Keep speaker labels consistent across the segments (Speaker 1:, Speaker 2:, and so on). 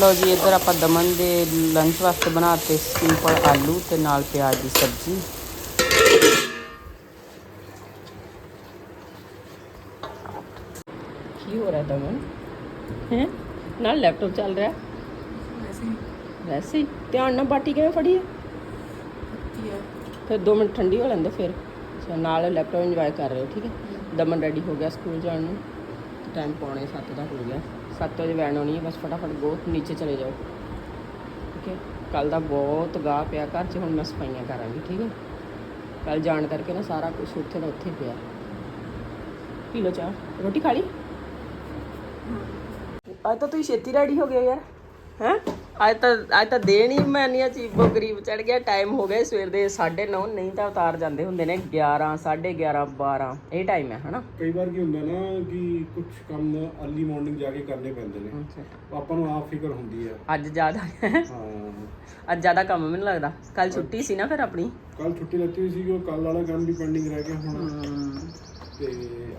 Speaker 1: ਲਓ ਜੀ ਇੱਧਰ ਆਪਾਂ ਦਮਨ ਦੇ ਲੰਚ ਵਾਸਤੇ ਬਣਾਤੇ ਸਿੰਪਲ ਆਲੂ ਤੇ ਨਾਲ ਪਿਆਜ਼ ਦੀ ਸਬਜ਼ੀ। ਕੀ ਹੋ ਰਿਹਾ ਦਮਨ? ਹੈ? ਨਾਲ ਲੈਪਟਾਪ ਚੱਲ ਰਿਹਾ? ਵੈਸੇ ਧਿਆਨ ਨਾਲ ਬਾਟੀ ਕਿਵੇਂ ਫੜੀ ਹੈ? ਫਿਰ 2 ਮਿੰਟ ਠੰਡੀ ਹੋ ਲੈਂਦੇ ਫਿਰ। ਨਾਲ ਲੈਪਟਾਪ ਇੰਜੋਏ ਕਰ ਰਹੇ ਹੋ ਠੀਕ ਹੈ? ਦਮਨ ਰੈਡੀ ਹੋ ਗਿਆ ਸਕੂਲ ਜਾਣ ਨੂੰ। ਟਾਈਮ ਪੌਣੇ 7 ਦਾ ਹੋ ਗਿਆ। 7 ਵਜੇ ਵੈਨ ਆਉਣੀ ਹੈ ਬਸ ਫਟਾਫਟ ਗੋ ਨੀਚੇ ਚਲੇ ਜਾਓ। ਠੀਕ ਹੈ? ਕੱਲ ਦਾ ਬਹੁਤ ਗਾਹ ਪਿਆ ਘਰ 'ਚ ਹੁਣ ਮੈਂ ਸਫਾਈਆਂ ਕਰਾਂਗੀ ਠੀਕ ਹੈ? ਕੱਲ ਜਾਣ ਕਰਕੇ ਨਾ ਸਾਰਾ ਕੁਝ ਉੱਥੇ ਦਾ ਉੱਥੇ ਪਿਆ। ਪੀ ਲਓ ਚਾਹ। ਰੋਟੀ ਖਾ ਲਈ? ਅੱਜ ਤਾਂ ਤੁਸੀਂ ਛੇਤੀ ਰੈਡੀ ਹੋ ਗਏ ਯਾਰ। ਹੈ? ਅੱਜ ਤਾਂ ਅੱਜ ਤਾਂ ਦੇਣ ਹੀ ਮੈਨੀਆਂ ਚੀਬੋ ਗਰੀਬ ਚੜ ਗਿਆ ਟਾਈਮ ਹੋ ਗਿਆ ਸਵੇਰ ਦੇ 9:30 ਨਹੀਂ ਤਾਂ ਉਤਾਰ ਜਾਂਦੇ ਹੁੰਦੇ ਨੇ 11 11:30 12 ਇਹ ਟਾਈਮ ਹੈ ਹਨਾ?
Speaker 2: ਕਈ ਵਾਰ ਕੀ ਹੁੰਦਾ ਨਾ ਕਿ ਕੁਝ ਕੰਮ ਅਰਲੀ ਮਾਰਨਿੰਗ ਜਾ ਕੇ ਕਰਨੇ ਪੈਂਦੇ ਨੇ। ਆਪਾਂ ਨੂੰ ਆਪ ਫਿਕਰ ਹੁੰਦੀ ਆ
Speaker 1: ਅੱਜ ਜ਼ਿਆਦਾ।
Speaker 2: ਹਾਂ।
Speaker 1: ਅੱਜ ਜ਼ਿਆਦਾ ਕੰਮ ਮੈਨੂੰ ਲੱਗਦਾ। ਕੱਲ ਛੁੱਟੀ ਸੀ ਨਾ ਫਿਰ ਆਪਣੀ।
Speaker 2: ਕੱਲ ਛੁੱਟੀ ਲੱਤੀ ਹੋਈ ਸੀ ਕਿ ਉਹ ਕੱਲ ਵਾਲਾ ਕੰਮ ਵੀ ਪੈਂਡਿੰਗ ਰਹਿ ਗਿਆ ਹੁਣ। ਤੇ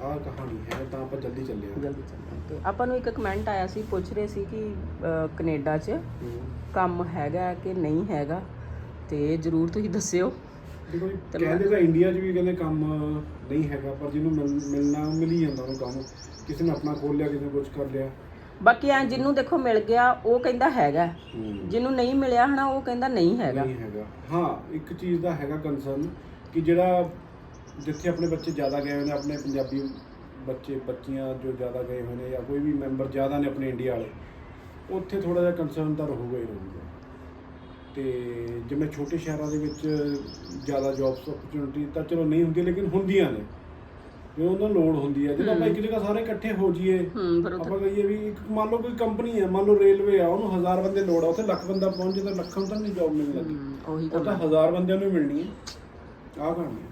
Speaker 2: ਆਹ ਕਹਾਣੀ ਹੈ ਤਾਂ ਆਪਾਂ ਜਲਦੀ ਚੱਲੇ ਆ
Speaker 1: ਜਲਦੀ ਚੱਲਾਂਗੇ ਆਪਾਂ ਨੂੰ ਇੱਕ ਕਮੈਂਟ ਆਇਆ ਸੀ ਪੁੱਛ ਰਹੇ ਸੀ ਕਿ ਅਹ, ਕੈਨੇਡਾ 'ਚ ਕੰਮ ਹੈਗਾ ਕਿ ਨਹੀਂ ਹੈਗਾ? ਤੇ ਜਰੂਰ ਤੁਸੀਂ ਦੱਸਿਓ।
Speaker 2: ਦੇਖੋ ਜੀ, ਕਹਿੰਦੇ ਤਾਂ ਇੰਡੀਆ 'ਚ ਵੀ ਕਹਿੰਦੇ ਕੰਮ ਨਹੀਂ ਹੈਗਾ ਪਰ ਜਿਹਨੂੰ ਮਿਲ- ਮਿਲਣਾ ਮਿਲੀ ਜਾਂਦਾ ਉਹਨੂੰ ਕੰਮ। ਕਿਸੇ ਨੇ ਆਪਣਾ ਖੋਲ ਲਿਆ ਕਿਸੇ ਨੇ ਕੁਝ ਕਰ ਲਿਆ।
Speaker 1: ਬਾਕੀ ਐ ਜਿਹਨੂੰ ਦੇਖੋ ਮਿਲ ਗਿਆ ਉਹ ਕਹਿੰਦਾ ਹੈਗਾ। ਜਿਹਨੂੰ ਨਹੀਂ ਮਿਲਿਆ ਹਨਾ ਉਹ ਕਹਿੰਦਾ ਨਹੀਂ ਹੈਗਾ।
Speaker 2: ਨਹੀਂ ਹੈਗਾ। ਹਾਂ ਇੱਕ ਚੀਜ਼ ਦਾ ਹੈਗਾ ਕੰਸਰਨ ਕਿ ਜਿਹੜਾ ਜਿੱਥੇ ਆਪਣੇ ਬੱਚੇ ਜ਼ਿਆਦਾ ਗਏ ਹੋਏ ਨੇ ਆਪਣੇ ਪੰਜਾਬੀ ਬੱਚੇ ਬੱਚੀਆਂ ਜੋ ਜ਼ਿਆਦਾ ਗਏ ਹੋਏ ਨੇ ਜਾਂ ਕੋਈ ਵੀ ਮੈਂਬਰ ਜ਼ਿਆਦਾ ਨੇ ਆਪਣੇ ਇੰਡੀਆ ਵਾਲੇ ਉੱਥੇ ਥੋੜਾ ਜਿਹਾ ਕੰਸਰਨ ਤਾਂ ਰਹੂਗਾ ਹੀ ਰਹੂਗਾ। ਤੇ ਜਿਵੇਂ ਛੋਟੇ ਸ਼ਹਿਰਾਂ ਦੇ ਵਿੱਚ ਜ਼ਿਆਦਾ ਜੌਬਸ ਓਪਰਚੁਨਿਟੀ ਤਾਂ ਚਲੋ ਨਹੀਂ ਹੁੰਦੀ ਲੇਕਿਨ ਹੁੰਦੀਆਂ ਨੇ। ਜੇ ਉਹਨਾਂ ਲੋੜ ਹੁੰਦੀ ਹੈ ਜਦੋਂ ਆਪਾਂ ਇੱਕ ਜਗ੍ਹਾ ਸਾਰੇ ਇਕੱਠੇ ਹੋ ਜਾਈਏ ਆਪਾਂ ਕਹੀਏ ਵੀ ਇੱਕ ਮੰਨ ਲਓ ਕੋਈ ਕੰਪਨੀ ਹੈ ਮੰਨ ਲਓ ਰੇਲਵੇ ਆ ਉਹਨੂੰ ਹਜ਼ਾਰ ਬੰਦੇ ਲੋੜ ਆ ਉੱਥੇ ਲੱਖ ਬੰਦਾ ਪਹੁੰਚ ਜੇ ਤਾਂ ਲੱਖਾਂ ਨੂੰ ਤਾਂ ਨਹੀਂ ਜੌਬ ਮਿਲਣ
Speaker 1: ਉਹੀ
Speaker 2: ਤਾਂ ਹਜ਼ਾਰ ਬੰਦਿਆਂ ਨੂੰ ਹੀ ਮਿਲਣੀ ਹੈ। ਆਹ ਕਹਾਣੀ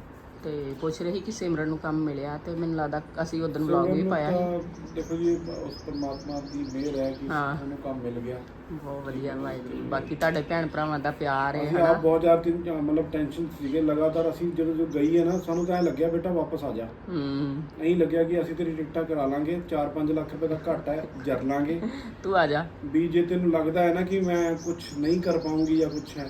Speaker 1: ਤੇ ਪੁੱਛ ਰਹੀ ਕਿ ਸਿਮਰਨ ਨੂੰ ਕੰਮ ਮਿਲਿਆ ਤੇ ਮੈਨੂੰ ਲੱਗਦਾ ਅਸੀਂ ਉਦੋਂ ਵਲੌਗ ਵੀ ਪਾਇਆ ਸੀ।
Speaker 2: ਦੇਖੋ ਜੀ ਉਸ ਪਰਮਾਤਮਾ ਦੀ ਮਿਹਰ ਹੈ ਕਿ
Speaker 1: ਹਾਂ।
Speaker 2: ਉਹਨੂੰ ਕੰਮ ਮਿਲ ਗਿਆ।
Speaker 1: ਬਹੁਤ ਵਧੀਆ ਵਾਹਿਗੁਰੂ। ਬਾਕੀ ਤੁਹਾਡੇ ਭੈਣ ਭਰਾਵਾਂ ਦਾ ਪਿਆਰ ਹੈ
Speaker 2: ਅਸੀਂ ਆਪ ਬਹੁਤ ਜ਼ਿਆਦਾ ਤਿੰਨ ਚਾਰ ਮਤਲਬ ਟੈਨਸ਼ਨ ਸੀਗੇ। ਲਗਾਤਾਰ ਅਸੀਂ ਜਦੋਂ ਜੋ ਗਈ ਹੈ ਨਾ ਸਾਨੂੰ ਤਾਂ ਐ ਲੱਗਿਆ ਬੇਟਾ ਵਾਪਸ ਆ ਜਾ।
Speaker 1: ਹੂੰ।
Speaker 2: ਐਂ ਲੱਗਿਆ ਕਿ ਅਸੀਂ ਤੇਰੀ ਟਿਕਟਾਂ ਕਰਾ ਲਾਂਗੇ 4-5 ਲੱਖ ਰੁਪਏ ਦਾ ਘੱਟ ਹੈ ਜਰ ਲਾਂਗੇ।
Speaker 1: ਤੂੰ ਆ ਜਾ।
Speaker 2: ਵੀ ਜੇ ਤੈਨੂੰ ਲੱਗਦਾ ਹੈ ਨਾ ਕਿ ਮੈਂ ਕੁਝ ਨਹੀਂ ਕਰ ਪਾਉਂਗੀ ਜਾਂ ਕੁਝ ਹੈ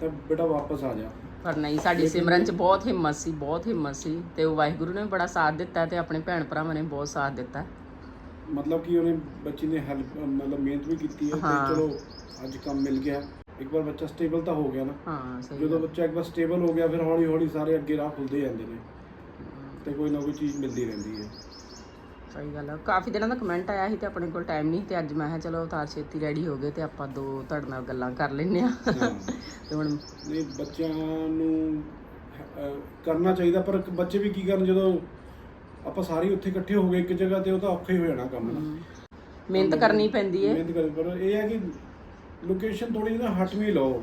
Speaker 2: ਤਾਂ ਬੇਟਾ ਵਾਪਸ ਆ ਜਾ।
Speaker 1: ਪਰ ਨਹੀਂ ਸਾਡੀ ਸਿਮਰਨ ਚ ਬਹੁਤ ਹਿੰਮਤ ਸੀ ਬਹੁਤ ਹਿੰਮਤ ਸੀ। ਤੇ ਉਹ ਵਾਹਿਗੁਰੂ ਨੇ ਬੜਾ ਸਾਥ ਦਿੱਤਾ ਤੇ ਆਪਣੇ ਭੈਣ ਭਰਾਵਾਂ ਨੇ ਬਹੁਤ ਸਾਥ ਦਿੱਤਾ।
Speaker 2: ਮਤਲਬ ਕਿ ਉਹਨੇ ਬੱਚੀ ਨੇ ਹੈਲਪ ਮਤਲਬ ਮਿਹਨਤ ਵੀ ਕੀਤੀ ਹੈ
Speaker 1: ਹਾਂ।
Speaker 2: ਤੇ ਚਲੋ ਅੱਜ ਕੰਮ ਮਿਲ ਗਿਆ। ਇੱਕ ਵਾਰ ਬੱਚਾ ਸਟੇਬਲ ਤਾਂ ਹੋ ਗਿਆ ਨਾ।
Speaker 1: ਹਾਂ ਸਹੀ
Speaker 2: ਜਦੋਂ ਬੱਚਾ ਇੱਕ ਵਾਰ ਸਟੇਬਲ ਹੋ ਗਿਆ ਫਿਰ ਹੌਲੀ ਹੌਲੀ ਸਾਰੇ ਅੱਗੇ ਰਾਹ ਖੁੱਲਦੇ ਜਾਂਦੇ ਨੇ। ਤੇ ਕੋਈ ਨਾ ਕੋਈ ਚੀਜ਼ ਮਿਲਦੀ ਰਹਿੰਦੀ ਹੈ।
Speaker 1: ਸਹੀ ਗੱਲ ਆ। ਕਾਫੀ ਦਿਨਾਂ ਦਾ ਕਮੈਂਟ ਆਇਆ ਸੀ ਤੇ ਆਪਣੇ ਕੋਲ ਟਾਈਮ ਨਹੀਂ ਤੇ ਅੱਜ ਮੈਂ ਕਿਹਾ ਚਲੋ ਉਤਾਰ ਛੇਤੀ ਰੈਡੀ ਹੋ ਗਏ ਤੇ ਆਪਾਂ ਦੋ ਤੁਹਾਡੇ ਨਾਲ ਗੱਲਾਂ ਕਰ ਲੈਨੇ ਆ
Speaker 2: ਹਾਂ।
Speaker 1: ਤੇ ਹੁਣ
Speaker 2: ਨਹੀਂ ਬੱਚਿਆਂ ਨੂੰ ਅਹ, ਕਰਨਾ ਚਾਹੀਦਾ ਪਰ ਬੱਚੇ ਵੀ ਕੀ ਕਰਨ ਜਦੋਂ ਆਪਾਂ ਸਾਰੇ ਉੱਥੇ ਇਕੱਠੇ ਹੋ ਗਏ ਇੱਕ ਜਗ੍ਹਾ ਤੇ ਉਹ ਤਾਂ ਔਖਾ ਹੀ ਹੋ ਜਾਣਾ ਕੰਮ ਨਾ।
Speaker 1: ਮਿਹਨਤ ਕਰਨੀ ਪੈਂਦੀ ਹੈ
Speaker 2: ਮਿਹਨਤ ਕਰੇ ਪਰ ਇਹ ਹੈ ਕਿ ਲੋਕੇਸ਼ਨ ਥੋੜੀ ਜਿਹੀ ਨਾ ਹਟਵੀਂ ਲਓ।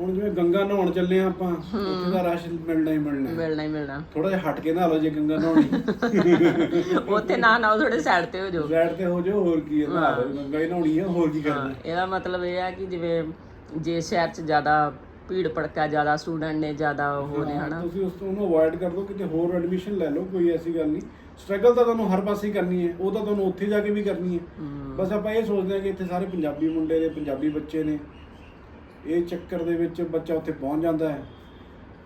Speaker 2: ਹੁਣ ਜਿਵੇਂ ਗੰਗਾ ਨਹਾਉਣ ਚੱਲੇ ਆ ਆਪਾਂ ਉੱਥੇ ਦਾ ਰਸ਼ ਮਿਲਣਾ ਹੀ ਮਿਲਣਾ।
Speaker 1: ਮਿਲਣਾ ਹੀ ਮਿਲਣਾ।
Speaker 2: ਥੋੜਾ ਜਿਹਾ ਹਟ ਕੇ ਨਹਾ ਲਓ ਜੇ ਗੰਗਾ ਨਹਾਉਣੀ।
Speaker 1: ਉੱਥੇ ਨਾ ਨਾ ਥੋੜੇ ਸਾਈਡ ਤੇ ਹੋ ਜਾਓ।
Speaker 2: ਸਾਈਡ ਤੇ ਹੋ ਜਾਓ ਹੋਰ ਕੀ ਹੈ ਨਹਾ ਲਓ ਗੰਗਾ ਹੀ ਨਹਾਉਣੀ ਹੈ ਹੋਰ ਕੀ ਕਰਨਾ।
Speaker 1: ਇਹਦਾ ਮਤਲਬ ਇਹ ਆ ਕਿ ਜਿਵੇਂ ਜੇ ਸ਼ਹਿਰ 'ਚ ਜ਼ਿਆਦਾ ਭੀੜ ਭੜਕਾ ਜ਼ਿਆਦਾ ਸਟੂਡੈਂਟ ਨੇ ਜ਼ਿਆਦਾ ਉਹ ਨੇ ਹਨਾ।
Speaker 2: ਤੁਸੀਂ ਉਸ ਤੋਂ ਉਹਨੂੰ ਅਵੋਇਡ ਕਰ ਦਿਓ ਕਿਤੇ ਹੋਰ ਐਡਮਿਸ਼ਨ ਲੈ ਲਓ ਕੋਈ ਐਸੀ ਗੱਲ ਨਹੀਂ। ਸਟਰਗਲ ਤਾਂ ਤੁਹਾਨੂੰ ਹਰ ਪਾਸੇ ਹੀ ਕਰਨੀ ਹੈ ਉਹ ਤਾਂ ਤੁਹਾਨੂੰ ਉੱਥੇ ਜਾ ਕੇ ਵੀ ਕਰਨੀ ਹੈ। ਬਸ ਆਪਾਂ ਇਹ ਸੋਚਦੇ ਹਾਂ ਕਿ ਇੱਥੇ ਸਾਰੇ ਪੰਜਾਬੀ ਮੁੰਡੇ ਨੇ ਪੰਜਾਬੀ ਬੱਚੇ ਨੇ ਇਹ ਚੱਕਰ ਦੇ ਵਿੱਚ ਬੱਚਾ ਉੱਥੇ ਪਹੁੰਚ ਜਾਂਦਾ ਹੈ।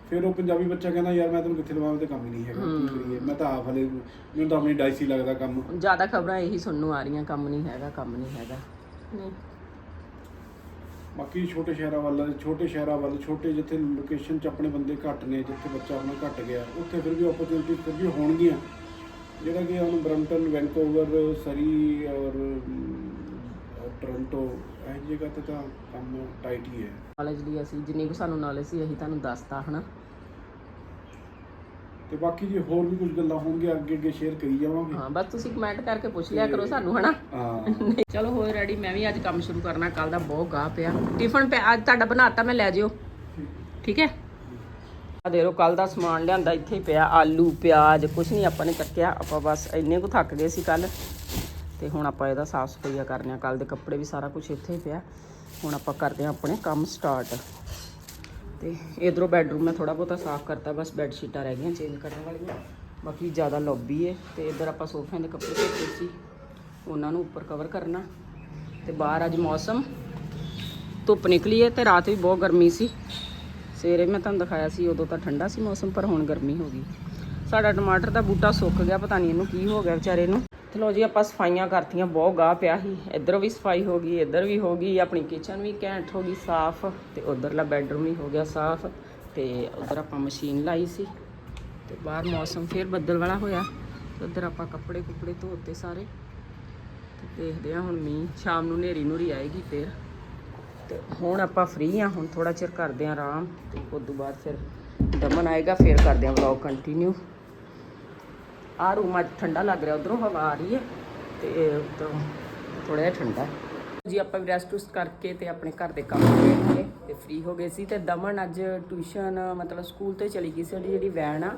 Speaker 2: ਫਿਰ ਉਹ ਪੰਜਾਬੀ ਬੱਚਾ ਕਹਿੰਦਾ ਯਾਰ ਮੈਂ ਤੈਨੂੰ ਕਿੱਥੇ ਲਵਾਵਾਂ ਤੇ ਕੰਮ ਹੀ ਨਹੀਂ ਹੈਗਾ ਕੀ ਕਰੀਏ? ਮੈਂ ਤਾਂ ਆਪ ਹਲੇ ਮੈਨੂੰ ਤਾਂ ਆਪਣੀ ਡਾਈਸੀ ਲੱਗਦਾ ਕੰਮ।
Speaker 1: ਜ਼ਿਆਦਾ ਖਬਰਾਂ ਇਹੀ ਸੁਣਨ ਨੂੰ ਆ ਰਹੀਆਂ ਕੰਮ ਨਹੀਂ ਹੈਗਾ ਕੰਮ ਨਹੀਂ ਹੈਗਾ। ਨਹੀਂ।
Speaker 2: ਬਾਕੀ ਛੋਟੇ ਸ਼ਹਿਰਾਂ ਵੱਲ ਛੋਟੇ ਸ਼ਹਿਰਾਂ ਵੱਲ ਛੋਟੇ ਜਿੱਥੇ ਲੋਕੇਸ਼ਨ 'ਚ ਆਪਣੇ ਬੰਦੇ ਘੱਟ ਨੇ ਜਿੱਥੇ ਬੱਚਾ ਆਪਣਾ ਘੱਟ ਗਿਆ ਉੱਥੇ ਫਿਰ ਵੀ ਓਪਰਚੁਨਿਟੀ ਫਿਰ ਵੀ ਹੋਣਗੀਆਂ। ਜਿਹੜਾ ਕਿ ਹੁਣ ਬਰਮਟਨ ਵੈਂਕੂਵਰ ਸਰੀ ਔਰ ਟੋਰਾਂਟੋ ਇਹ ਜਗ੍ਹਾ ਤੇ ਤਾਂ ਕੰਮ ਟਾਈਟ ਹੀ ਹੈ।
Speaker 1: ਨੌਲੇਜ ਲਈ ਅਸੀਂ ਜਿੰਨੀ ਕੁ ਸਾਨੂੰ ਨੌਲੇਜ ਸੀ ਅਸੀਂ ਤੁਹਾਨੂੰ ਦੱਸਤਾ ਹਨਾ?
Speaker 2: ਤੇ ਬਾਕੀ ਜੇ ਹੋਰ ਵੀ ਕੁਝ ਗੱਲਾਂ ਹੋਣਗੀਆਂ ਅੱਗੇ ਅੱਗੇ ਸ਼ੇਅਰ ਕਰੀ ਜਾਵਾਂਗੇ।
Speaker 1: ਹਾਂ ਬਸ ਤੁਸੀਂ ਕਮੈਂਟ ਕਰਕੇ ਪੁੱਛ ਲਿਆ ਕਰੋ ਸਾਨੂੰ ਹਨਾ?
Speaker 2: ਹਾਂ।
Speaker 1: ਚਲੋ ਹੋਏ ਰੈਡੀ ਮੈਂ ਵੀ ਅੱਜ ਕੰਮ ਸ਼ੁਰੂ ਕਰਨਾ ਕੱਲ ਦਾ ਬਹੁਤ ਗਾਹ ਪਿਆ। ਟਿਫਨ ਪਿਆ ਅੱਜ ਤੁਹਾਡਾ ਬਣਾਤਾ ਮੈਂ ਲੈ ਜਿਓ। ਠੀਕ ਹੈ? ਆ ਦੇ ਕੱਲ ਦਾ ਸਮਾਨ ਲਿਆਂਦਾ ਇੱਥੇ ਹੀ ਪਿਆ ਆਲੂ ਪਿਆਜ਼ ਕੁਛ ਨਹੀਂ ਆਪਾਂ ਨੇ ਚੱਕਿਆ ਆਪਾਂ ਬਸ ਇੰਨੇ ਕੁ ਥੱਕ ਗਏ ਸੀ ਕੱਲ ਤੇ ਹੁਣ ਆਪਾਂ ਇਹਦਾ ਸਾਫ਼ ਸਫਾਈਆ ਕਰਨੇ ਆ। ਕੱਲ ਦੇ ਕੱਪੜੇ ਵੀ ਸਾਰਾ ਕੁਝ ਇੱਥੇ ਹੀ ਪਿਆ। ਹੁਣ ਆਪਾਂ ਕਰਦੇ ਆ ਆਪਣੇ ਕੰਮ ਸਟਾਰਟ ਤੇ ਇਧਰੋਂ ਬੈਡਰੂਮ ਮੈਂ ਥੋੜਾ ਬਹੁਤਾ ਸਾਫ਼ ਕਰਤਾ, ਬਸ ਬੈੱਡ ਸ਼ੀਟਾਂ ਰਹਿ ਗਈਆਂ ਚੇਂਜ ਕਰਨ ਵਾਲੀਆਂ। ਬਾਕੀ ਜ਼ਿਆਦਾ ਲੌਬੀ ਹੈ ਤੇ ਇਧਰ ਆਪਾਂ ਸੋਫਿਆਂ ਦੇ ਕੱਪੜੇ ਧੋਤੇ ਸੀ। ਉਹਨਾਂ ਨੂੰ ਉੱਪਰ ਕਵਰ ਕਰਨਾ। ਤੇ ਬਾਹਰ ਅੱਜ ਮੌਸਮ। ਧੁੱਪ ਨਿਕਲੀ ਹੈ ਤੇ ਰਾਤ ਵੀ ਬਹੁਤ ਗਰਮੀ ਸੀ। ਸਵੇਰੇ ਮੈਂ ਤੁਹਾਨੂੰ ਦਿਖਾਇਆ ਸੀ, ਉਦੋਂ ਤਾਂ ਠੰਡਾ ਸੀ ਮੌਸਮ, ਪਰ ਹੁਣ ਗਰਮੀ ਹੋ ਗਈ। ਸਾਡਾ ਟਮਾਟਰ ਦਾ ਬੂਟਾ ਸੁੱਕ ਗਿਆ, ਪਤਾ ਨਹੀਂ ਇਹਨੂੰ ਕੀ ਹੋ ਗਿਆ ਵਿਚਾਰੇ ਨੂੰ। ਤੇ ਲੋ ਜੀ, ਆਪਾਂ ਸਫਾਈਆਂ ਕਰਤੀਆਂ, ਬਹੁਤ ਗਾਹ ਪਿਆ ਸੀ। ਇੱਧਰੋਂ ਵੀ ਸਫ਼ਾਈ ਹੋ ਗਈ, ਇੱਧਰ ਵੀ ਹੋ ਗਈ, ਆਪਣੀ ਕਿਚਨ ਵੀ ਘੈਂਟ ਹੋ ਗਈ ਸਾਫ਼ ਤੇ ਉਧਰਲਾ ਬੈੱਡਰੂਮ ਵੀ ਹੋ ਗਿਆ ਸਾਫ਼ ਤੇ ਉਧਰ ਆਪਾਂ ਮਸ਼ੀਨ ਲਾਈ ਸੀ ਤੇ ਬਾਹਰ ਮੌਸਮ ਫੇਰ ਬੱਦਲ ਵਾਲਾ ਹੋਇਆ। ਉਧਰ ਆਪਾਂ ਕੱਪੜੇ ਕੁਪੜੇ ਧੋਤੇ ਸਾਰੇ ਤੇ ਦੇਖਦੇ ਆ ਹੁਣ ਮੀਂਹ, ਸ਼ਾਮ ਨੂੰ ਨੇਰੀ ਨੂਰੀ ਆਏਗੀ ਫੇਰ। ਤੇ ਹੁਣ ਆਪਾਂ ਫ੍ਰੀ ਆ ਹੁਣ ਥੋੜਾ ਚਿਰ ਕਰਦੇ ਆ ਆਰਾਮ ਤੇ ਉਸ ਤੋਂ ਬਾਅਦ ਫਿਰ ਦਮਨ ਆਏਗਾ, ਫੇਰ ਕਰਦੇ ਆ ਵਲੌਗ ਕੰਟੀਨਿਊ ਆ ਰੂਮ ਅੱਜ ਠੰਡਾ ਲੱਗ ਰਿਹਾ, ਉਧਰੋਂ ਹਵਾ ਆ ਰਹੀ ਹੈ ਤੇ ਉਧਰੋਂ ਥੋੜਾ ਜਿਹਾ ਠੰਡਾ ਜੀ, ਆਪਾਂ ਵੀ ਰੈਸਟ ਰੁਸਟ ਕਰਕੇ ਤੇ ਆਪਣੇ ਘਰ ਦੇ ਕੰਮ ਕਰਕੇ ਤੇ ਫ੍ਰੀ ਹੋ ਗਏ ਸੀ ਤੇ ਦਮਨ ਅੱਜ ਟਿਊਸ਼ਨ ਮਤਲਬ ਸਕੂਲ ਤੇ ਚਲੀ ਗਈ ਸੀ ਸਾਡੀ ਜਿਹੜੀ ਵੈਨ ਆ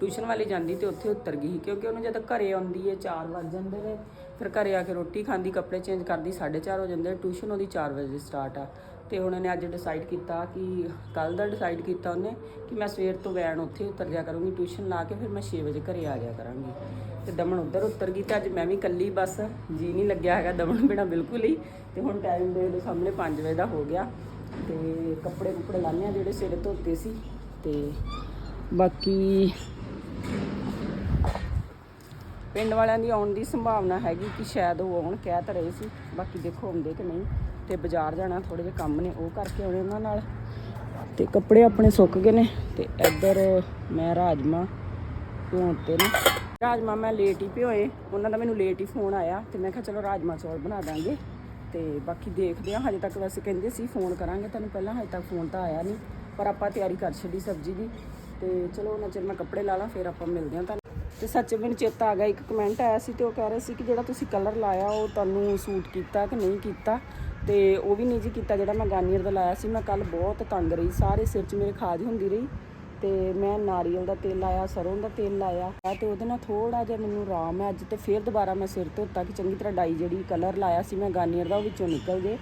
Speaker 1: ਟਿਊਸ਼ਨ ਵਾਲੀ ਜਾਂਦੀ ਤੇ ਉੱਥੇ ਉਤਰ ਗਈ ਸੀ, ਕਿਉਂਕਿ ਉਹਨੂੰ ਜਦੋਂ ਘਰੇ ਆਉਂਦੀ ਹੈ 4 ਵਜ ਜਾਂਦੇ ਨੇ, ਫਿਰ ਘਰੇ ਆ ਕੇ ਰੋਟੀ ਖਾਂਦੀ, ਕੱਪੜੇ ਚੇਂਜ ਕਰਦੀ 4:30 ਹੋ ਜਾਂਦੇ ਟਿਊਸ਼ਨ ਉਹਦੀ 4 ਵਜੇ ਸਟਾਰਟ ਆ। ਤੇ ਹੁਣ ਉਹਨੇ ਅੱਜ ਡਿਸਾਈਡ ਕੀਤਾ ਕਿ ਕੱਲ ਦਾ ਡਿਸਾਈਡ ਕੀਤਾ ਉਹਨੇ ਕਿ ਮੈਂ ਸਵੇਰ ਤੋਂ ਵੈਣ ਉੱਥੇ ਉਤਰ ਜਾ ਕਰੂੰਗੀ ਟਿਊਸ਼ਨ ਲਾ ਕੇ ਫਿਰ ਮੈਂ 6 ਵਜੇ ਘਰੇ ਆ ਜਾਇਆ ਕਰਾਂਗੀ। ਤੇ ਦਮਨ ਉੱਧਰ ਉਤਰ ਗਈ ਤੇ ਅੱਜ ਮੈਂ ਵੀ ਇਕੱਲੀ ਬਸ, ਜੀ ਨਹੀਂ ਲੱਗਿਆ ਹੈਗਾ ਦਮਨ ਬਿਨਾ ਬਿਲਕੁਲ ਹੀ। ਤੇ ਹੁਣ ਟਾਈਮ ਦੇ ਦੇ ਸਾਹਮਣੇ 5 ਵਜੇ ਦਾ ਹੋ ਗਿਆ। ਤੇ ਕੱਪੜੇ ਕੁਪੜੇ ਲਾਣੇ ਆ ਜਿਹੜੇ ਸਵੇਰੇ ਧੋਤੇ ਸੀ ਤੇ ਬਾਕੀ ਪਿੰਡ ਵਾਲਿਆਂ ਦੀ ਆਉਣ ਦੀ ਸੰਭਾਵਨਾ ਹੈਗੀ ਕਿ ਸ਼ਾਇਦ ਉਹ ਆਉਣ, ਕਹਿ ਤਾਂ ਰਹੇ ਸੀ। ਬਾਕੀ ਦੇਖੋ ਆਉਂਦੇ ਕਿ ਨਹੀਂ। ਤੇ ਬਾਜ਼ਾਰ ਜਾਣਾ ਥੋੜੇ ਜਿਹੇ ਕੰਮ ਨੇ, ਉਹ ਕਰਕੇ ਆਉਣੇ ਉਹਨਾਂ ਨਾਲ। ਤੇ ਕੱਪੜੇ ਆਪਣੇ ਸੁੱਕ ਗਏ ਨੇ, ਤੇ ਇੱਧਰ ਮੈਂ ਰਾਜਮਾ ਭਿਉਂਤੇ ਨੇ। ਰਾਜਮਾ ਮੈਂ ਲੇਟ ਹੀ ਭਿਓਏ, ਉਹਨਾਂ ਦਾ ਮੈਨੂੰ ਲੇਟ ਹੀ ਫੋਨ ਆਇਆ, ਤੇ ਮੈਂ ਕਿਹਾ ਚਲੋ ਰਾਜਮਾ ਚੌਲ ਬਣਾ ਦਾਂਗੇ। ਤੇ ਬਾਕੀ ਦੇਖਦੇ ਆ ਹਜੇ ਤੱਕ ਵੈਸੇ ਕਹਿੰਦੇ ਸੀ ਫੋਨ ਕਰਾਂਗੇ ਤੁਹਾਨੂੰ ਪਹਿਲਾਂ, ਹਜੇ ਤੱਕ ਫੋਨ ਤਾਂ ਆਇਆ ਨਹੀਂ, ਪਰ ਆਪਾਂ ਤਿਆਰੀ ਕਰ ਛੱਡੀ ਸਬਜ਼ੀ ਦੀ। ਤੇ ਚਲੋ ਉਹਨਾਂ ਚਿਰ ਮੈਂ ਕੱਪੜੇ ਲਾ ਲਾਂ, ਫਿਰ ਆਪਾਂ ਮਿਲਦੇ ਹਾਂ ਤੁਹਾਨੂੰ। ਤੇ ਸੱਚ ਮੈਨੂੰ ਚੇਤਾ ਆ ਗਿਆ, ਇੱਕ ਕਮੈਂਟ ਆਇਆ ਸੀ ਤੇ ਉਹ ਕਹਿ ਰਹੇ ਸੀ ਕਿ ਜਿਹੜਾ ਤੁਸੀਂ ਕਲਰ ਲਾਇਆ, ਉਹ ਤੁਹਾਨੂੰ ਸੂਟ ਕੀਤਾ ਕਿ ਨਹੀਂ ਕੀਤਾ। ਤੇ ਉਹ ਵੀ ਨਹੀਂ ਜੀ ਕੀਤਾ ਜਿਹੜਾ ਮੈਂ ਗਾਨੀਅਰ ਦਾ ਲਾਇਆ ਸੀ। ਮੈਂ ਕੱਲ ਬਹੁਤ ਤੰਗ ਰਹੀ, ਸਾਰੇ ਸਿਰ 'ਚ ਮੇਰੇ ਖਾਜ ਹੁੰਦੀ ਰਹੀ ਤੇ ਮੈਂ ਨਾਰੀਅਲ ਦਾ ਤੇਲ ਲਾਇਆ, ਸਰੋਂ ਦਾ ਤੇਲ ਲਾਇਆ ਤੇ ਉਹਦੇ ਨਾਲ ਥੋੜਾ ਜਿਹਾ ਮੈਨੂੰ ਆਰਾਮ ਹੈ। ਅੱਜ ਤੇ ਫਿਰ ਦੁਬਾਰਾ ਮੈਂ ਸਿਰ ਧੋਤਾ ਕਿ ਚੰਗੀ ਤਰ੍ਹਾਂ ਡਾਈ ਜਿਹੜੀ ਕਲਰ ਲਾਇਆ ਸੀ ਮੈਂ ਗਾਨੀਅਰ ਦਾ, ਉਹ ਵਿੱਚੋਂ ਨਿਕਲ ਜੇ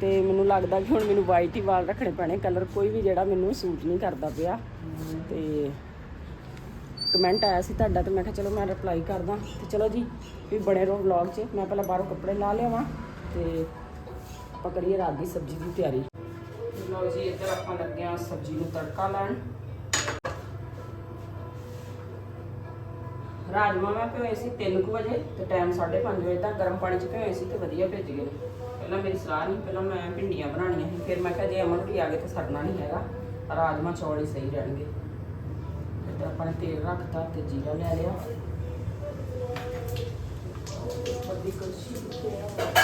Speaker 1: ਤੇ ਮੈਨੂੰ ਲੱਗਦਾ ਕਿ ਹੁਣ ਮੈਨੂੰ ਵਾਈਟ ਹੀ ਵਾਲ ਰੱਖਣੇ ਪੈਣੇ। ਕਲਰ ਕੋਈ ਵੀ ਜਿਹੜਾ ਮੈਨੂੰ ਸੂਟ ਨਹੀਂ ਕਰਦਾ ਪਿਆ ਤੇ ਕਮੈਂਟ ਆਇਆ ਸੀ ਤੁਹਾਡਾ ਤੇ ਮੈਂ ਕਿਹਾ ਚਲੋ ਮੈਂ ਰਿਪਲਾਈ ਕਰਦਾ। ਤੇ ਚਲੋ ਜੀ, ਵੀ ਬਣੇ ਰਹੋ ਵਲੌਗ 'ਚ। ਮੈਂ ਪਹਿਲਾਂ ਬਾਹਰੋਂ ਕੱਪੜੇ ਲਾ ਲਿਆਵਾਂ ਤੇ ਆਪਾਂ ਕਰੀਏ ਰਾਤ ਦੀ ਸਬਜ਼ੀ ਦੀ ਤਿਆਰੀ। ਲਓ ਜੀ, ਇੱਧਰ ਆਪਾਂ ਲੱਗੇ ਆ ਸਬਜ਼ੀ ਨੂੰ ਤੜਕਾ ਲਾਉਣ। ਰਾਜਮਾ ਮੈਂ ਭਿਓਏ ਸੀ 3 ਵਜੇ ਤੇ ਟਾਈਮ 5:30 ਵਜੇ ਤੱਕ ਗਰਮ ਪਾਣੀ 'ਚ ਭਿਓਏ ਸੀ ਤੇ ਵਧੀਆ ਭਿੱਜ ਗਏ ਪਹਿਲਾਂ ਮੇਰੀ ਸਲਾਹ ਨਹੀਂ, ਪਹਿਲਾਂ ਮੈਂ ਭਿੰਡੀਆਂ ਬਣਾਉਣੀਆਂ ਸੀ, ਫਿਰ ਮੈਂ ਕਿਹਾ ਜੇ ਅਮਨ ਵੀ ਆ ਗਏ ਤਾਂ ਸੜਨਾ ਨਹੀਂ ਹੈਗਾ ਰਾਜਮਾ ਚੌਲ ਹੀ ਸਹੀ ਰਹਿਣਗੇ। ਇੱਧਰ ਆਪਾਂ ਨੇ ਤੇਲ ਰੱਖਤਾ ਤੇ ਜੀਰਾ ਲੈ ਲਿਆ। ਵੱਡੀ ਕੜਛੀ ਉੱਤੇ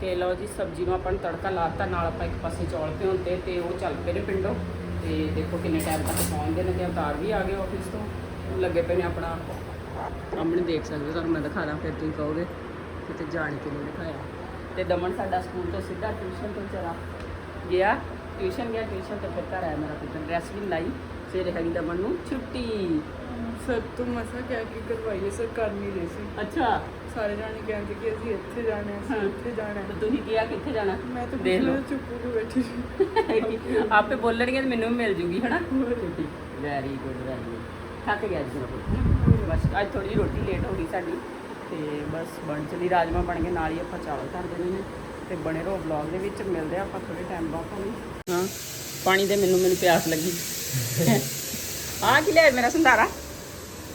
Speaker 1: ਤੇ ਲਓ ਜੀ, ਸਬਜ਼ੀ ਨੂੰ ਆਪਾਂ ਨੂੰ ਤੜਕਾ ਲਾਤਾ, ਨਾਲ ਆਪਾਂ ਇੱਕ ਪਾਸੇ ਚੌਲ ਭਿਉਂਤੇ ਤੇ ਉਹ ਚੱਲ ਪਏ ਨੇ ਪਿੰਡੋਂ। ਤੇ ਦੇਖੋ ਕਿੰਨੇ ਟਾਈਮ ਤੱਕ ਪਹੁੰਚਦੇ ਨੇ ਤੇ ਅਵਤਾਰ ਵੀ ਆ ਗਏ ਆਫਿਸ ਤੋਂ। ਲੱਗੇ ਪਏ ਨੇ ਆਪਣਾ। ਸਾਹਮਣੇ ਦੇਖ ਸਕਦੇ ਹੋ, ਤੁਹਾਨੂੰ ਮੈਂ ਦਿਖਾ ਦਾਂ, ਫਿਰ ਤੁਸੀਂ ਕਹੋਗੇ ਕਿਤੇ ਜਾਣ ਕੇ ਨਹੀਂ ਦਿਖਾਇਆ। ਤੇ ਦਮਨ ਸਾਡਾ ਸਕੂਲ ਤੋਂ ਸਿੱਧਾ ਟਿਊਸ਼ਨ ਤੋਂ ਚਲਾ ਗਿਆ। ਟਿਊਸ਼ਨ ਗਿਆ ਟਿਊਸ਼ਨ 'ਤੇ ਫਿਰ ਘਰ ਆਇਆ ਮੇਰਾ ਪੁੱਤਰ। ਡਰੈਸ ਵੀ ਲਾਈ। ਸਵੇਰੇ ਹੈਗੀ ਦਮਨ ਨੂੰ ਛੁੱਟੀ।
Speaker 3: ਸਰ ਤੋਂ ਮਸਾ ਕਹਿ ਕੇ ਕਰਵਾਈਏ ਸਰ ਕਰ ਨਹੀਂ ਰਹੇ ਸੀ।
Speaker 1: ਅੱਛਾ।
Speaker 3: ਸਾਰੇ ਜਾਣੇ ਕਹਿੰਦੇ ਕਿ ਅਸੀਂ ਇੱਥੇ ਜਾਣਾ ਹੈ। ਅਸੀਂ ਉੱਥੇ ਜਾਣਾ
Speaker 1: ਤੇ
Speaker 3: ਹੈ
Speaker 1: ਤੁਸੀਂ ਕਿਹਾ ਕਿੱਥੇ ਜਾਣਾ?
Speaker 3: ਮੈਂ ਤਾਂ
Speaker 1: ਦੇਖ ਲਓ।
Speaker 3: ਚੁੱਪ ਹੋ ਬੈਠੀ ਸੀ।
Speaker 1: ਆਪੇ ਬੋਲਣਗੇ ਤੇ ਮੈਨੂੰ ਵੀ ਮਿਲ ਜੂਗੀ ਹਨਾ? ਵੈਰੀ ਗੁੱਡ ਵੈਰੀ ਥੱਕ ਗਿਆ ਜੀ ਹਨਾ। ਬਸ ਅੱਜ ਥੋੜੀ ਜਿਹੀ ਰੋਟੀ ਲੇਟ ਹੋ ਗਈ ਸਾਡੀ ਤੇ ਬਸ ਬਣ ਚਲੀ ਰਾਜਮਾ ਬਣ ਗਏ ਨਾਲ ਹੀ ਆਪਾਂ ਚਾਵਲ ਧਰ ਦੇਣੇ ਨੇ। ਤੇ ਬਣੇ ਰਹੋ ਵਲੌਗ ਦੇ ਵਿੱਚ ਮਿਲਦੇ ਆਪਾਂ ਥੋੜੇ ਟਾਈਮ ਬਾਅਦ ਹਾਂ ਪਾਣੀ ਦੇ ਮੈਨੂੰ ਮੈਨੂੰ ਪਿਆਸ ਲੱਗੀ। ਆ ਕੀ ਲੈ ਮੇਰਾ ਸੰਧਾਰਾ?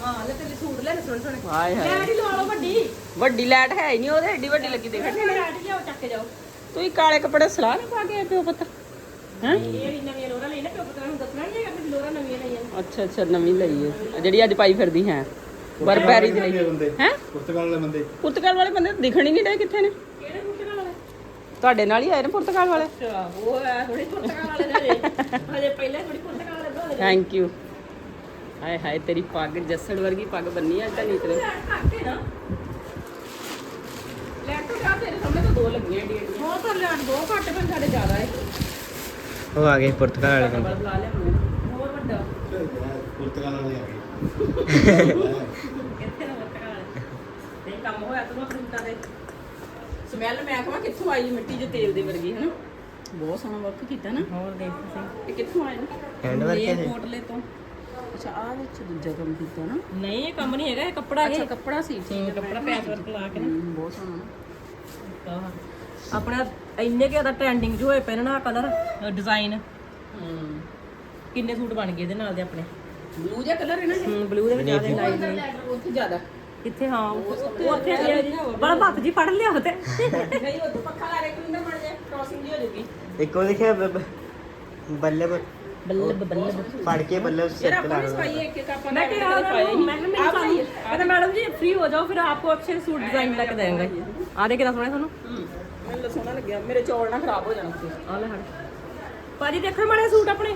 Speaker 4: ਹਾਂ ਲੈ ਤੇ ਸੂਟ ਲੈ ਸੁਣ ਸੁਣ
Speaker 1: ਹਾਏ ਹਾਏ।
Speaker 4: ਲੈਟ ਹੀ ਲਵਾ ਲਓ ਵੱਡੀ।
Speaker 1: ਵੱਡੀ ਲਾਈਟ ਹੈ ਹੀ ਨਹੀਂ ਉਹਦੇ ਏਡੀ ਵੱਡੀ ਲੱਗੀ ਦੇਖਣ
Speaker 4: ਲੈਟ ਲਿਆਓ ਚੱਕ ਕੇ ਜਾਓ।
Speaker 1: ਤੁਸੀਂ ਕਾਲੇ ਕੱਪੜੇ ਸਲਾਹ ਨਹੀਂ ਪਾ ਕੇ ਆਏ ਪਿਓ ਪੁੱਤ। ਹੈਂ?
Speaker 4: ਇਹ ਨਵੀਆਂ ਲੋਰਾ ਲਈ ਨਾ ਪਿਓ ਪੁੱਤਰਾਂ ਨੂੰ ਦੱਸਣਾ ਨਹੀਂ ਹੈਗਾ ਵੀ ਲੋਰਾ ਨਵੀਆਂ ਲਈਆਂ
Speaker 1: ਅੱਛਾ ਅੱਛਾ ਨਵੀਂ ਲਈ ਹੈ। ਜਿਹੜੀ ਅੱਜ ਪਾਈ ਫਿਰਦੀ ਹੈ ਬਰਬੈਰੀ ਦੀ ਲਈ। ਹੈ?
Speaker 2: ਪੁਰਤਗਾਲ ਵਾਲੇ ਬੰਦੇ।
Speaker 1: ਪੁਰਤਗਾਲ ਵਾਲੇ ਬੰਦੇ ਦਿਖਣ ਹੀ ਨਹੀਂ ਰਹੇ ਕਿੱਥੇ ਨੇ।
Speaker 4: ਕਿਹੜੇ ਪੁਰਤਗਾਲ ਵਾਲੇ?
Speaker 1: ਤੁਹਾਡੇ ਨਾਲ ਹੀ ਆਏ ਨੇ ਪੁਰਤਗਾਲ ਵਾਲੇ?
Speaker 4: ਅੱਛਾ ਉਹ ਹੈ ਥੋੜੀ ਪੁਰਤਗਾਲ ਵਾਲੇ ਨੇ ਹਜੇ। ਹਜੇ ਪਹਿਲਾਂ ਥੋੜੀ ਪੁਰਤਗਾਲ ਵਾਲੇ ਬਣਾਉਂਦੇ
Speaker 1: ਥੈਂਕ ਯੂ ਹਾਏ ਹਾਏ ਤੇਰੀ ਪੱਗ ਜੱਸੜ ਵਰਗੀ ਪੱਗ ਬੰਨੀ ਅੱਜ ਤਾਂ ਨੀਤ ਨੇ।
Speaker 4: ਲੈਟ ਨਾ।
Speaker 1: ਲੈਟ ਤੋਂ ਗਿਆ ਤੇਰੇ ਸਾਹਮਣੇ ਤਾਂ ਦੋ ਲੱਗੀਆਂ ਡੀਆਂ
Speaker 3: ਬਹੁਤ ਤਾਂ ਲੈਣ ਦੋ ਘੱਟ ਪਰ ਸਾਡੇ ਜ਼ਿਆਦਾ ਹੈ
Speaker 5: ਉਹ ਆ ਗਏ ਪੁਰਤਗਾਲ ਵਾਲੇ
Speaker 1: ਬੁਲਾ ਲਿਆ ਹੋਰ ਵੱਡਾ।
Speaker 2: ਪੁਰਤਗਾਲ ਵਾਲੇ ਆ ਗਏ।
Speaker 1: ਕਿੱਥੇ ਨਾ ਵੱਟਾ ਨਹੀਂ ਕੰਮ ਹੋਇਆ ਤੂੰ ਆਪਣੇ ਸੂਟਾਂ ਦੇ ਸਮੈਲ ਮੈਂ ਕਹਾਂ ਕਿੱਥੋਂ ਆਈ ਮਿੱਟੀ ਜੇ ਤੇਲ ਦੇ ਵਰਗੀ ਹੈ ਨਾ ਬਹੁਤ ਸੋਹਣਾ ਵਰਕ ਕੀਤਾ ਨਾ।
Speaker 3: ਹੋਰ ਦੇਖ ਤੁਸੀਂ।
Speaker 1: ਇਹ ਕਿੱਥੋਂ ਆਇਆ
Speaker 5: ਹੈਂਡ ਵਰਕ ਹੈ ਇਹ?
Speaker 1: ਕੋਟਲੇ ਤੋਂ। ਅੱਛਾ ਆ ਵਿੱਚ ਦੂਜਾ ਕੰਮ ਕੀਤਾ ਨਾ?
Speaker 3: ਨਹੀਂ ਇਹ ਕੰਮ ਨਹੀਂ ਹੈਗਾ ਇਹ ਕੱਪੜਾ
Speaker 1: ਅੱਛਾ ਕੱਪੜਾ ਸੀ। ਠੀਕ ਹੈ
Speaker 3: ਕੱਪੜਾ ਪੈਚ ਵਰਕ ਲਾ ਕੇ
Speaker 1: ਹਮ, ਬਹੁਤ ਸੋਹਣਾ। ਨਾ।
Speaker 3: ਆਪਣਾ ਇੰਨੇ ਕਿ ਦਾ ਟ੍ਰੈਂਡਿੰਗ ਜੋ ਹੋਏ ਨੇ ਨਾ ਕਲਰ ਡਿਜ਼ਾਈਨ
Speaker 1: ਹਮ
Speaker 3: ਕਿੰਨੇ ਸੂਟ ਬਣ ਗਏ ਇਹਦੇ ਨਾਲ ਦੇ ਆਪਣੇ?
Speaker 1: ਬਲੂ ਜਿਹਾ ਕਲਰ ਹੈ ਨਾ
Speaker 3: ਬਲੂ ਦੇ ਵਿੱਚ ਆ ਦੇ ਲਾਈਟ
Speaker 1: ਲੈਟਰ ਉੱਥੇ ਜ਼ਿਆਦਾ।
Speaker 3: ਕਿੱਥੇ? ਹਾਂ ਉੱਥੇ ਬੜਾ ਭੱਤ ਜੀ ਪੜ ਲਿਆ ਤੇ
Speaker 1: ਨਹੀਂ ਉੱਥੇ ਪੱਖਾ ਲਾ ਰੇ ਕੁਲਿੰਦਰ ਮੜ ਜਾ ਕ੍ਰੋਸਿੰਗ ਜੀ ਹੋ ਜੂਗੀ।
Speaker 5: ਇੱਕ ਉਹ ਦੇਖਿਆ ਬੱਲੇ
Speaker 3: ਬੱਲਬ? ਬੱਲਬ
Speaker 5: ਫੜ ਕੇ
Speaker 1: ਬੱਲਬ
Speaker 5: ਸਿਰ ਤੇ ਲਾ
Speaker 1: ਮੈਂ ਕਿ
Speaker 3: ਮੈਂ ਕਿ ਮੈਂ ਸਾਨੂੰ ਮੈਡਮ ਜੀ ਫ੍ਰੀ ਹੋ ਜਾਓ ਫਿਰ ਆਪਕੋ
Speaker 1: ਅੱਛੇ ਸੂਟ
Speaker 3: ਡਿਜ਼ਾਈਨ
Speaker 1: ਤੁਹਾਨੂੰ। ਮੈਨੂੰ ਸੋਹਣਾ ਲੱਗਿਆ। ਮਾੜੇ ਸੂਟ ਆਪਣੇ।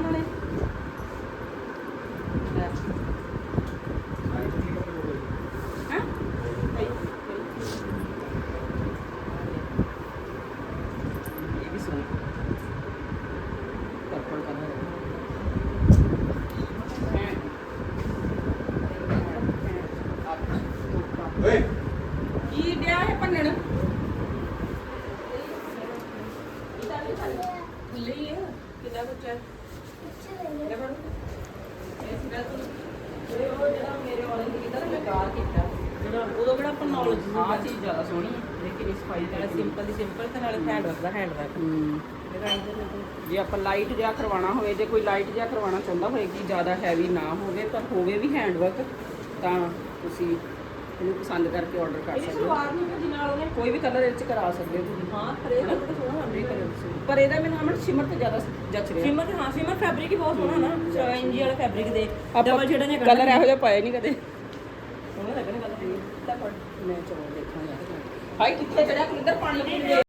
Speaker 1: ਲਈ ਹੈ? ਕਿਦਾ ਕੁਛ ਹੈ ਲੈ ਫੜੋ। ਇਹ ਸੀ ਮੈਂ ਤੁਹਾਨੂੰ- ਇਹ ਉਹ ਜਿਹੜਾ ਮੇਰੇ ਵਾਲੇ ਨੇ ਕੀਤਾ ਨਾ ਮੈਂ ਗਾਰ ਕੀਤਾ।
Speaker 3: ਜਿਹੜਾ ਉਦੋਂ ਕਿਹੜਾ ਆਪਾਂ ਨੌਲੇਜ
Speaker 1: ਆਹ ਚੀਜ਼ ਜ਼ਿਆਦਾ ਸੋਹਣੀ ਹੈ। ਲੇਕਿਨ ਇਸ ਸਫ਼ਾਈ
Speaker 3: ਨਾਲੇ ਸਿੰਪਲ ਦੀ ਸਿੰਪਲ ਤੇ ਨਾਲੇ ਹੈਂਡ ਵਰਕ ਦਾ ਹੈਂਡ ਵਰਕ
Speaker 1: ਹੂੰ। ਜੇ ਆਪਾਂ ਲਾਈਟ ਜਿਹਾ ਕਰਵਾਉਣਾ ਹੋਵੇ ਜੇ ਕੋਈ ਲਾਈਟ ਜਿਹਾ ਕਰਵਾਉਣਾ ਚਾਹੁੰਦਾ ਹੋਵੇ ਕਿ ਜ਼ਿਆਦਾ ਹੈਵੀ ਨਾ ਹੋਵੇ ਪਰ ਹੋਵੇ ਵੀ ਹੈਂਡ ਵਰਕ ਤਾਂ ਤੁਸੀਂ ਇਹਨੂੰ ਪਸੰਦ ਕਰਕੇ ਆਰਡਰ ਕਰ
Speaker 3: ਇਹ
Speaker 1: ਸਕਦੇ ਹੋ।
Speaker 3: ਸਲਵਾਰ ਨਹੀਂ ਭੱਜੀ ਨਾਲ ਉਹਨੇ
Speaker 1: ਕੋਈ ਵੀ ਕਲਰ ਇਹ ਚ ਕਰਾ ਸਕਦੇ ਹੋ ਤੁਸੀਂ।
Speaker 3: ਹਾਂ ਖਰੇ ਦਾ ਬੜਾ ਸੋਹਣਾ
Speaker 1: ਹਰੇਕ colour ਚ। ਪਰ ਇਹਦਾ ਮੈਨੂੰ ਅਮਰ ਸ਼ਿਮਰ ਤੇ ਜ਼ਿਆਦਾ ਜੱਚ ਰਿਹਾ।
Speaker 3: ਸਿਮਰ ਹਾਂ ਸਿਮਰ ਫੈਬਰਿਕ ਹੀ ਬਹੁਤ ਸੋਹਣਾ ਨਾ ਇੰਜੀ ਵਾਲਾ ਫੈਬਰਿਕ ਦੇ। ਡਬਲ ਜਿਹੜਾ ਨੇ
Speaker 1: ਕਲਰ ਇਹੋ ਜਿਹਾ ਪਾਇਆ ਨਹੀਂ ਕਦੇ।
Speaker 3: ਸੋਹਣੇ ਲੱਗਣੇ ਕਲਰ
Speaker 1: ਤਾਂ ਪਰ ਮੈਂ ਚਲੋ ਦੇਖਾਂ ਯਾਰ ਹਾਈ ਕਿੱਥੇ ਚੜਿਆ ਕੁਲਿੰਦਰ ਪਾਣੀ ਪੀਣ ਦੇ